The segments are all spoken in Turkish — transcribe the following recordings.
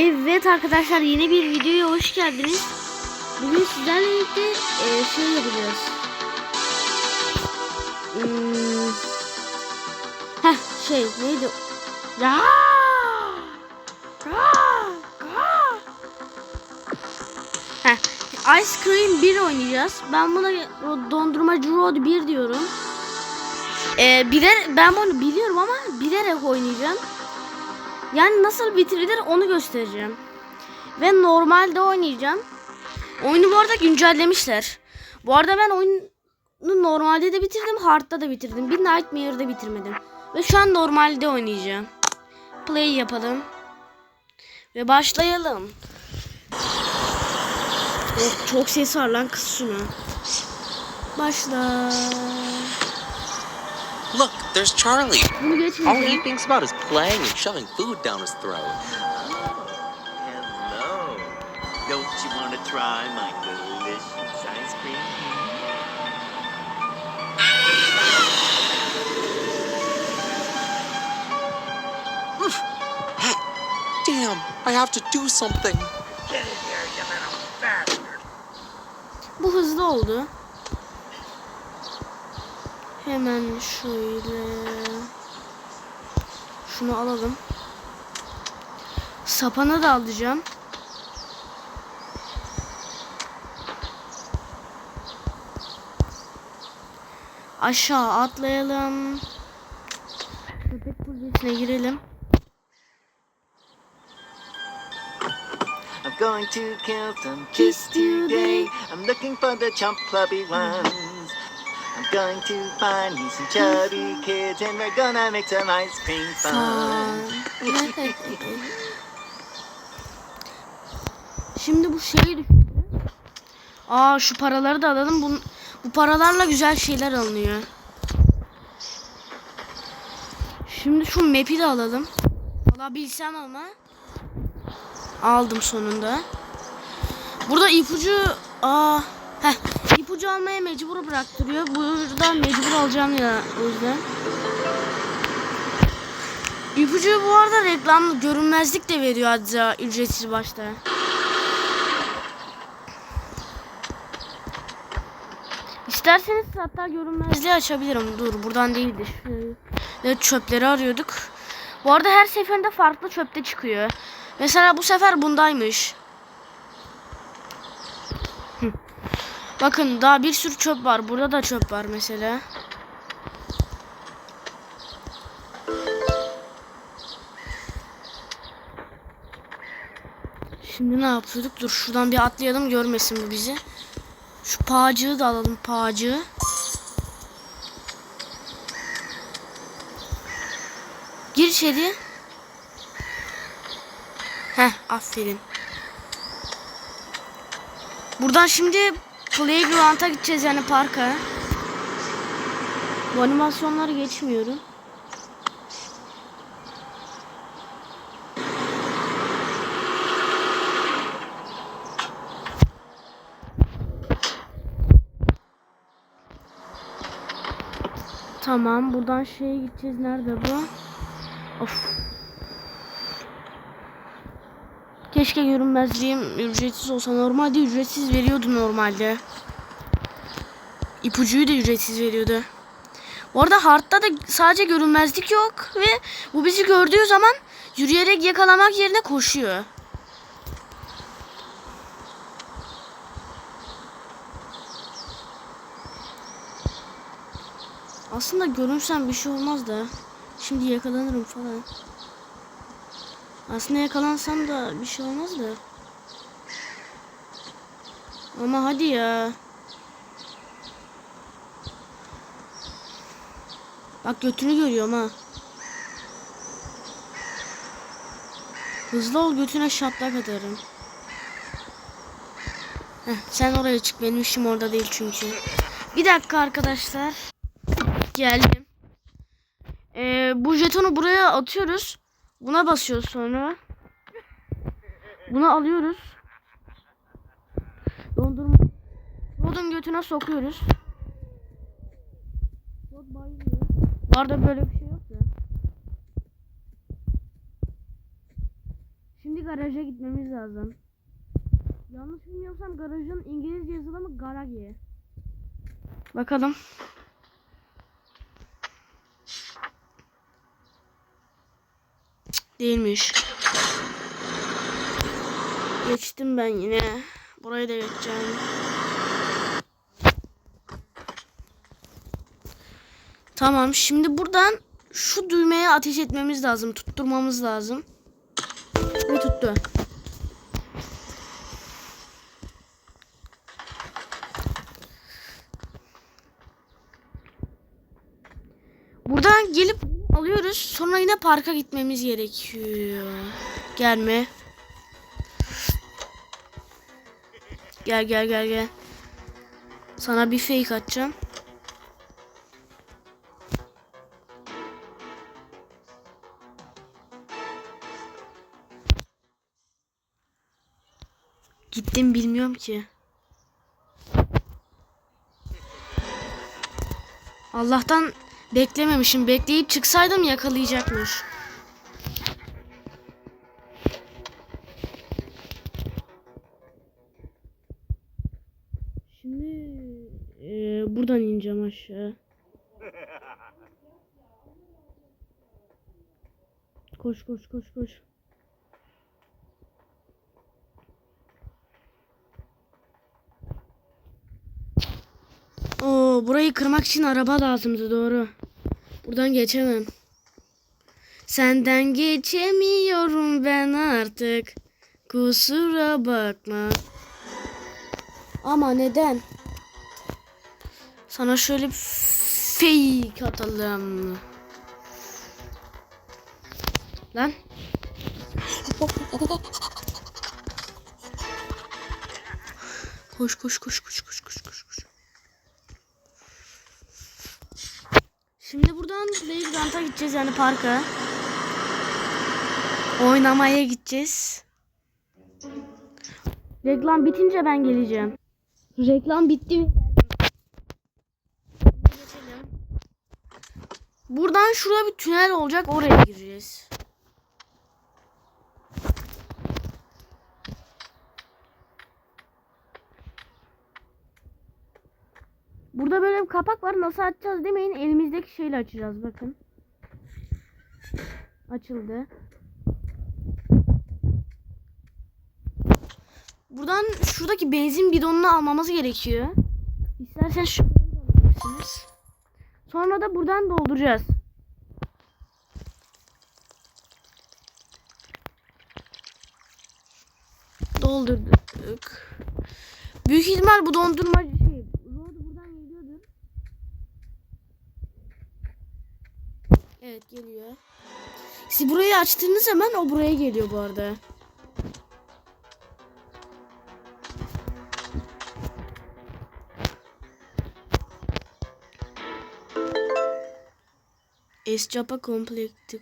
Evet arkadaşlar yeni bir videoya hoş geldiniz. Bugün sizlerle birlikte e, şey yapacağız. Hmm. Heh şey neydi? Ya! Heh, Ice Cream 1 oynayacağız. Ben buna dondurmacı Road 1 diyorum. Ee, biler, ben bunu biliyorum ama bilerek oynayacağım. Yani nasıl bitirilir onu göstereceğim. Ve normalde oynayacağım. Oyunu bu arada güncellemişler. Bu arada ben oyunu normalde de bitirdim, hard'da da bitirdim. Bir Nightmare'da bitirmedim. Ve şu an normalde oynayacağım. Play yapalım. Ve başlayalım. Çok, çok ses var lan kız şunu. Başla. Look, there's Charlie. Bunu All he thinks about is playing and shoving food down his throat. Oh, Hello. Don't you want to try my delicious ice cream? Damn, I have to do something. Get in here, you little bastard. Bu hızlı oldu. Hemen şöyle şunu alalım. Sapanı da alacağım. Aşağı atlayalım. Köpek kulübesine girelim. I'm going to kill some kids today. I'm looking for the chump clubby ones. Going to find me some chubby kids and we're gonna make some ice cream fun. Şimdi bu şeyi. Aa şu paraları da alalım. Bu, bu paralarla güzel şeyler alınıyor. Şimdi şu map'i de alalım. Alabilsem ama. Aldım sonunda. Burada ipucu aa heh, ipucu almaya mecbur bıraktırıyor. Burada mecbur alacağım ya o yüzden. İpucu bu arada reklam görünmezlik de veriyor hatta ücretsiz başta. İsterseniz hatta görünmezliği açabilirim. Dur buradan değildi. Evet çöpleri arıyorduk. Bu arada her seferinde farklı çöpte çıkıyor. Mesela bu sefer bundaymış. Bakın daha bir sürü çöp var. Burada da çöp var mesela. Şimdi ne yapıyorduk? Dur şuradan bir atlayalım görmesin bu bizi. Şu pağcığı da alalım pağcığı. Gir içeri. Heh aferin. Buradan şimdi Playground'a gideceğiz yani parka. Bu animasyonları geçmiyorum. Tamam buradan şeye gideceğiz. Nerede bu? Of. Keşke görünmezliğim ücretsiz olsa. Normalde ücretsiz veriyordu normalde. İpucuyu da ücretsiz veriyordu. Bu arada hardta da sadece görünmezlik yok ve bu bizi gördüğü zaman yürüyerek yakalamak yerine koşuyor. Aslında görünsem bir şey olmaz da. Şimdi yakalanırım falan. Aslında yakalansam da bir şey olmaz da. Ama hadi ya. Bak götünü görüyorum ha. Hızlı ol götüne şaplak atarım. Heh, sen oraya çık benim işim orada değil çünkü. Bir dakika arkadaşlar. Geldim. Ee, bu jetonu buraya atıyoruz. Buna basıyoruz sonra. Bunu alıyoruz. Dondurma. Rodun götüne sokuyoruz. Rod bayılıyor. Bu arada böyle bir şey yok ya. Şimdi garaja gitmemiz lazım. Yanlış bilmiyorsam garajın İngilizce yazılımı garage. Bakalım. Değilmiş. Geçtim ben yine. Burayı da geçeceğim. Tamam şimdi buradan şu düğmeye ateş etmemiz lazım. Tutturmamız lazım. Ve tuttu. Buradan gelip alıyoruz. Sonra yine parka gitmemiz gerekiyor. Gelme. Gel gel gel gel. Sana bir fake atacağım. Gittim bilmiyorum ki. Allah'tan beklememişim. Bekleyip çıksaydım yakalayacakmış. Şimdi eee, buradan ineceğim aşağı. Koş koş koş koş. Oo, burayı kırmak için araba lazımdı doğru. Buradan geçemem. Senden geçemiyorum ben artık. Kusura bakma. Ama neden? Sana şöyle bir fake atalım. Lan. Koş koş koş koş koş. Şimdi buradan Playground'a gideceğiz yani parka. Oynamaya gideceğiz. Reklam bitince ben geleceğim. Reklam bitti mi? Geçelim. Buradan şurada bir tünel olacak oraya gireceğiz. Burada böyle bir kapak var. Nasıl açacağız demeyin. Elimizdeki şeyle açacağız. Bakın. Açıldı. Buradan şuradaki benzin bidonunu almamız gerekiyor. İstersen da alabilirsiniz. Sonra da buradan dolduracağız. Doldurduk. Büyük ihtimal bu dondurma şey. Road buradan geliyordur. Evet geliyor. Siz burayı açtığınız zaman o buraya geliyor bu arada. Escapa completed.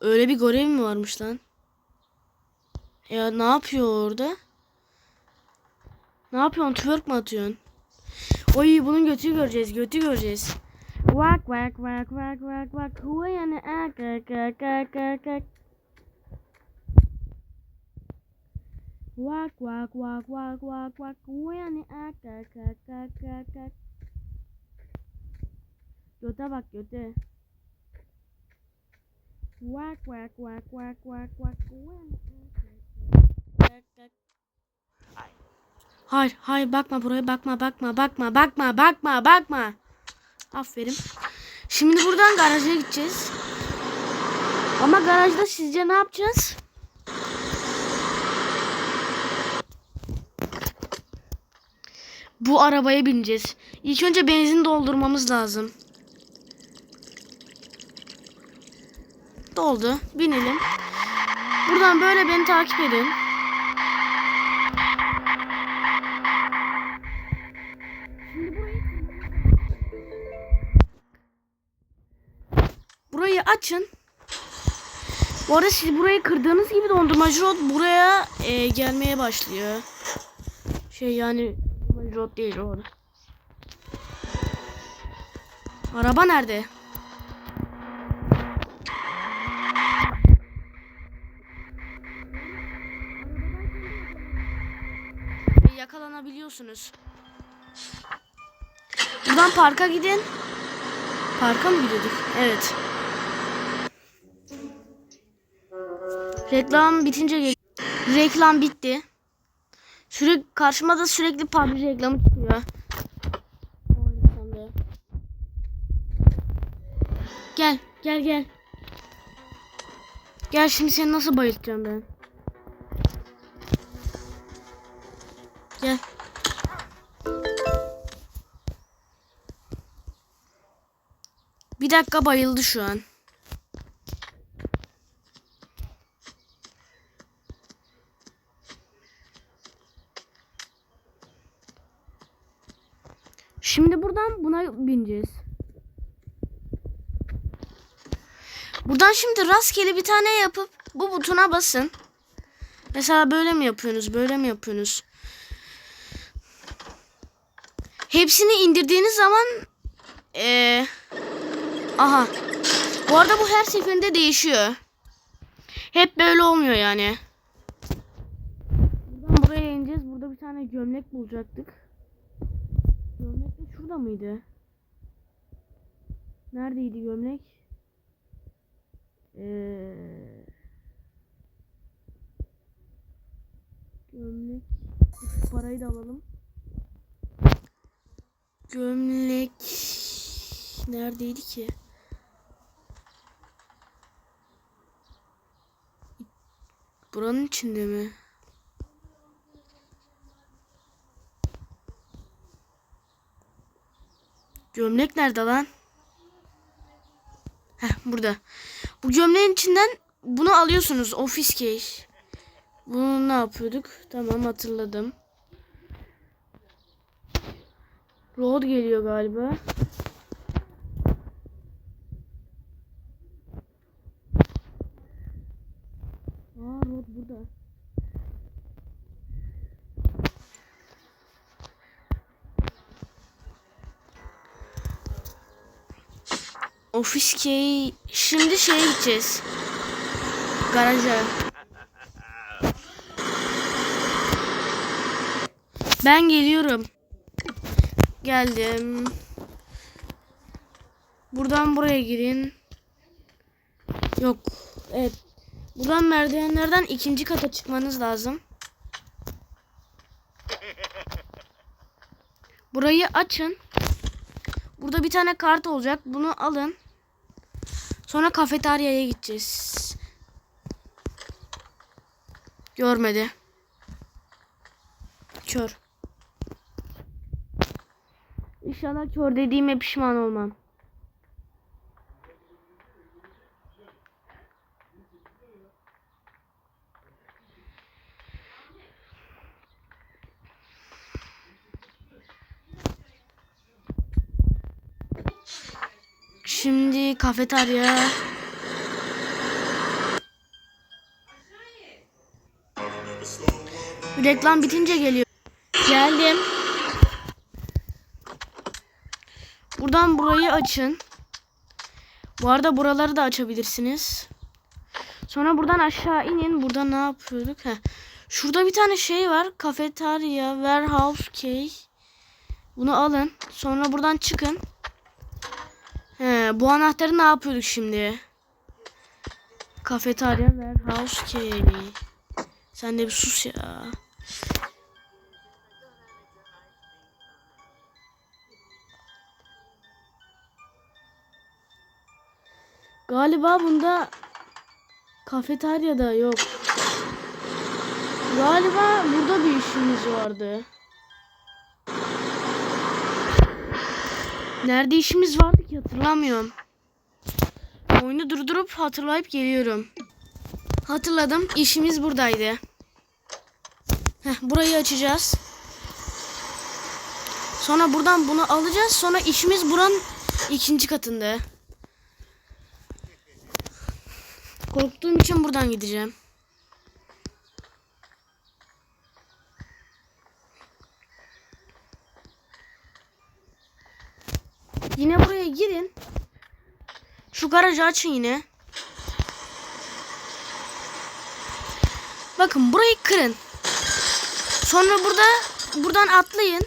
Öyle bir görev mi varmış lan? Ya ne yapıyor orada? Ne yapıyorsun? Twerk mı atıyorsun? Oy bunun götü göreceğiz. Götü göreceğiz. Vak vak vak vak vak vak. Huwa yani ak ak ak ak ak ak. Vak vak vak vak vak vak. Huwa yani ak ak ak ak ak ak. Göte bak göte. Vak vak vak vak vak vak. Ak ak ak ak. Hayır, hayır bakma buraya bakma bakma bakma bakma bakma bakma. Aferin. Şimdi buradan garaja gideceğiz. Ama garajda sizce ne yapacağız? Bu arabaya bineceğiz. İlk önce benzin doldurmamız lazım. Doldu. Binelim. Buradan böyle beni takip edin. açın. Bu arada siz burayı kırdığınız gibi dondurmacı rot buraya e, gelmeye başlıyor. Şey yani dondurmacı rot değil orada. Araba nerede? yakalanabiliyorsunuz. Buradan parka gidin. Parka mı gidiyorduk? Evet. Reklam bitince gel- reklam bitti. Sürekli karşıma da sürekli PUBG reklamı çıkıyor. Gel, gel, gel. Gel şimdi seni nasıl bayıltacağım ben. Gel. Bir dakika bayıldı şu an. Şimdi buradan buna bineceğiz. Buradan şimdi rastgele bir tane yapıp bu butona basın. Mesela böyle mi yapıyorsunuz? Böyle mi yapıyorsunuz? Hepsini indirdiğiniz zaman eee aha. Bu arada bu her seferinde değişiyor. Hep böyle olmuyor yani. Buradan buraya ineceğiz. Burada bir tane gömlek bulacaktık. Gömlek de şurada mıydı? Neredeydi gömlek? Ee, gömlek. Parayı da alalım. Gömlek neredeydi ki? Buranın içinde mi? Gömlek nerede lan? Heh burada. Bu gömleğin içinden bunu alıyorsunuz. Office case. Bunu ne yapıyorduk? Tamam hatırladım. Road geliyor galiba. Aa Road burada. Office key. Şimdi şeye gideceğiz. Garaja. Ben geliyorum. Geldim. Buradan buraya girin. Yok. Evet. Buradan merdivenlerden ikinci kata çıkmanız lazım. Burayı açın. Burada bir tane kart olacak. Bunu alın. Sonra kafeteryaya gideceğiz. Görmedi. Kör. İnşallah kör dediğime pişman olmam. Şimdi kafeterya. Reklam bitince geliyor. Geldim. Buradan burayı açın. Bu arada buraları da açabilirsiniz. Sonra buradan aşağı inin. Burada ne yapıyorduk? Heh. Şurada bir tane şey var. Kafeterya, warehouse key. Bunu alın. Sonra buradan çıkın. He, bu anahtarı ne yapıyorduk şimdi? Kafeterya, warehouse key. Sen de bir sus ya. Galiba bunda kafeteryada yok. Galiba burada bir işimiz vardı. Nerede işimiz vardı hatırlamıyorum. Oyunu durdurup hatırlayıp geliyorum. Hatırladım. İşimiz buradaydı. Heh, burayı açacağız. Sonra buradan bunu alacağız. Sonra işimiz buranın ikinci katında. Korktuğum için buradan gideceğim. Yine buraya girin. Şu garajı açın yine. Bakın burayı kırın. Sonra burada buradan atlayın.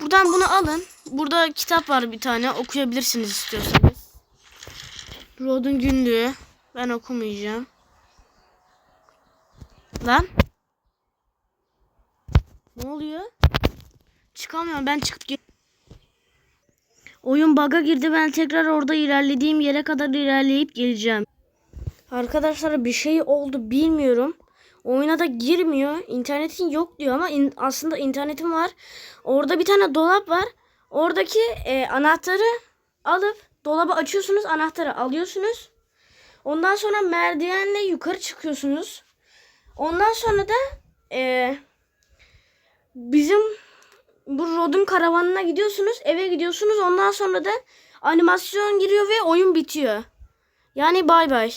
Buradan bunu alın. Burada kitap var bir tane. Okuyabilirsiniz istiyorsanız. Rod'un günlüğü. Ben okumayacağım. Lan. Ne oluyor? Çıkamıyorum. Ben çıkıp gel- Oyun bug'a girdi. Ben tekrar orada ilerlediğim yere kadar ilerleyip geleceğim. Arkadaşlar bir şey oldu bilmiyorum. Oyuna da girmiyor. İnternetin yok diyor ama in- aslında internetim var. Orada bir tane dolap var. Oradaki e, anahtarı alıp dolabı açıyorsunuz. Anahtarı alıyorsunuz. Ondan sonra merdivenle yukarı çıkıyorsunuz. Ondan sonra da e, bizim bu Rod'un karavanına gidiyorsunuz. Eve gidiyorsunuz. Ondan sonra da animasyon giriyor ve oyun bitiyor. Yani bay bay.